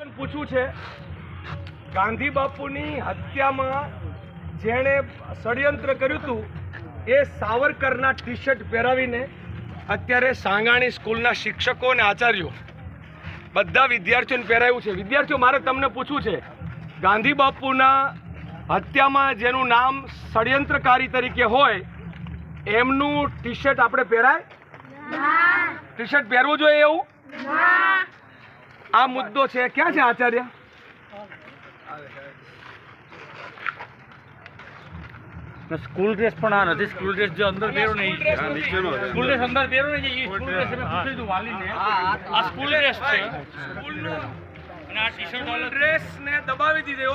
પૂછવું છે. ગાંધી બાપુની હત્યામાં જેણે ષડયંત્ર કર્યું હતું એ સાવરકરના ટી શર્ટ પહેરાવીને અત્યારે સાંગાણી સ્કૂલના શિક્ષકો અને આચાર્યો બધા વિદ્યાર્થીઓને પહેરાવ્યું છે. વિદ્યાર્થીઓ મારે તમને પૂછવું છે. ગાંધી બાપુના હત્યામાં જેનું નામ ષડયંત્રકારી તરીકે હોય એમનું ટી શર્ટ આપણે પહેરાય? ટી શર્ટ પહેરવું જોઈએ એવું? આ મુદ્દો છે. ક્યાં છે આચાર્ય? સ્કૂલ ડ્રેસ પણ આ નથી. સ્કૂલ ડ્રેસ જો અંદર પહેરો ને સ્કૂલ ડ્રેસ ડ્રેસ અંદર પહેરો ને સ્કૂલ ડ્રેસ મેં પૂછ્યું હતું વાલીને. આ સ્કૂલ ડ્રેસ છે. સ્કૂલનો અને આ ટી શર્ટ વાળો ડ્રેસને દબાવી દીધો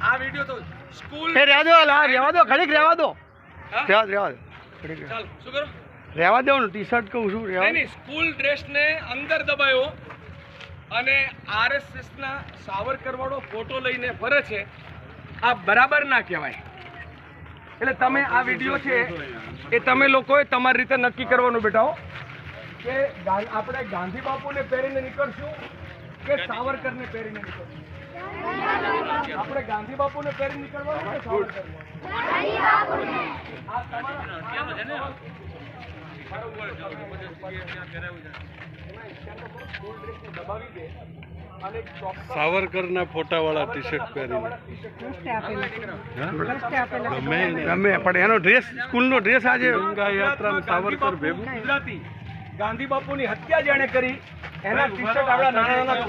આ વિડિયો તો સ્કૂલ એ રહેવા દો લા રહેવા દો ઘડીક રહેવા દો. હા? રહેવા રહેવા દો. ઘડીક ચાલ શું કરો? રહેવા દો ને ટી શર્ટ કહું છું રહેવા નહીં સ્કૂલ ડ્રેસ ને અંદર દબાયો. અને આરએસએસના સાવરકરવાળો સાવરકર વાળો ફોટો લઈને ફરે છે. આ બરાબર ના કહેવાય. એટલે તમે આ વીડિયો છે એ તમે લોકોએ તમારી રીતે નક્કી કરવાનું બેટા કે આપણે ગાંધી બાપુને પહેરીને નીકળશું કે સાવરકરને પહેરીને નીકળશું? આપણે ગાંધી બાપુને પહેરીને નીકળવાનું કે સાવરકરને? આ તમારા સાવરકરના ફોટાવાળા ટી શર્ટ પહેરીને. ગમે ગમે પણ એનો ડ્રેસ સ્કૂલનો ડ્રેસ આજે ગંગા યાત્રા સાવરકર ભેગું. ગુજરાતી. ગાંધી બાપુની હત્યા જેણે કરી એના ટી શર્ટ આપણા નાના નાના?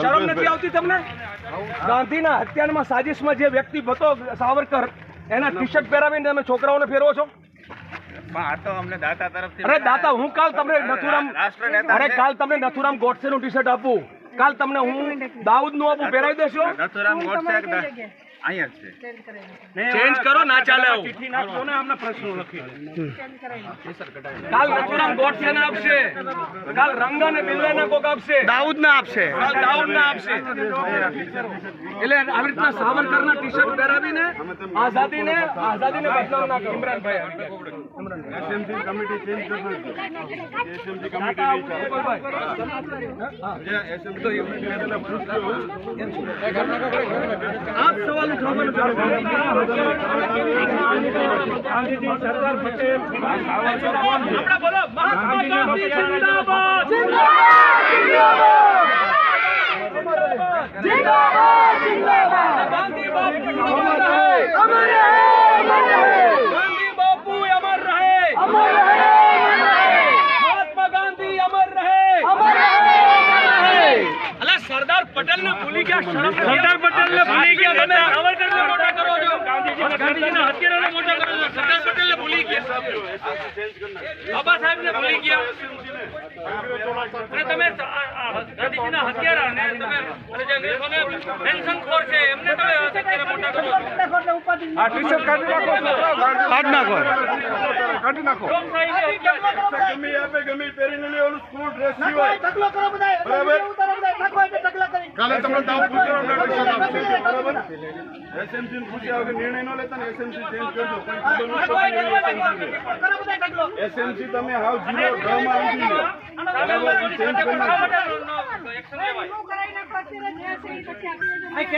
શરમ નથી આવતી તમને? ગાંધીના હત્યામાં સાજિશમાં જે વ્યક્તિ હતો સાવરકર એના ટી શર્ટ પહેરાવીને તમે છોકરાઓને ફેરવો છો? અરે દાતા હું કાલ તમને નથુરામ અરે કાલ તમને નથુરામ ગોડસે નું ટી શર્ટ આપું. કાલ તમને હું દાઉદનું આપું પહેરાવી દેશો. નથુરામ ગોડસે અહીંયા છે. ચેન્જ કરો ના ચાલે આવું. ચિઠ્ઠી નાખો ને આમના પ્રશ્નો લખી કાલ નથુરામ ગોડસે ને આપશે. કાલ રંગા ને બિલ્લા કોક આપશે. દાઉદ ને આપશે. કાલ દાઉદ ને આપશે. એટલે આવી રીતના સાવરકર ના ટી શર્ટ પહેરાવીને આઝાદી ને આઝાદી ને બદલાવ ના કરો ઇમરાનભાઈ. એસએમસી કમિટી ચેન્જ કરી એસએમસી આ જ સવાલનો જવાબ ગાંધીજી સરદાર પટેલ આપણે બોલો મહાત્મા ગાંધી જિંદાબાદ ગાંધી બાપુ અમર રહે ગાંધી બાપુ અમર રહે મહાત્મા ગાંધી અમર રહે અલા સરદાર પટેલ ને ભૂલી ગયા શરમ નથી સરદાર પટેલ ને ભૂલી ગયા તમે. સાવરકરને મોટા કરો છો. ગાંધીજીના હત્યારાને મોટા કરો છો. સરદાર પટેલને ભૂલી ગયા. બાબા સાહેબને ભૂલી ગયા. અને તમે ગાંધીજીના હત્યારાને તમે અને જે અંગ્રેજોને પેન્શન ખોર છે એમને તમે અત્યારે મોટા કરો છો. આ ટીશર્ટ કાઢી નાખો. કાઢ નાખો. કાઢી નાખો. ગમે આપે ગમે પહેરીને લેવાનું સ્કૂલ ડ્રેસ સિવાય. કાલે તમને તાવ એસએમસી ને પૂછ્યા કે નિર્ણય ન લેતા ને એસએમસી ચેન્જ કરજો કોઈ એસએમસી તમે હાવ ઝીરો ડ્રામા આવી ગયો ચેન્જ કરી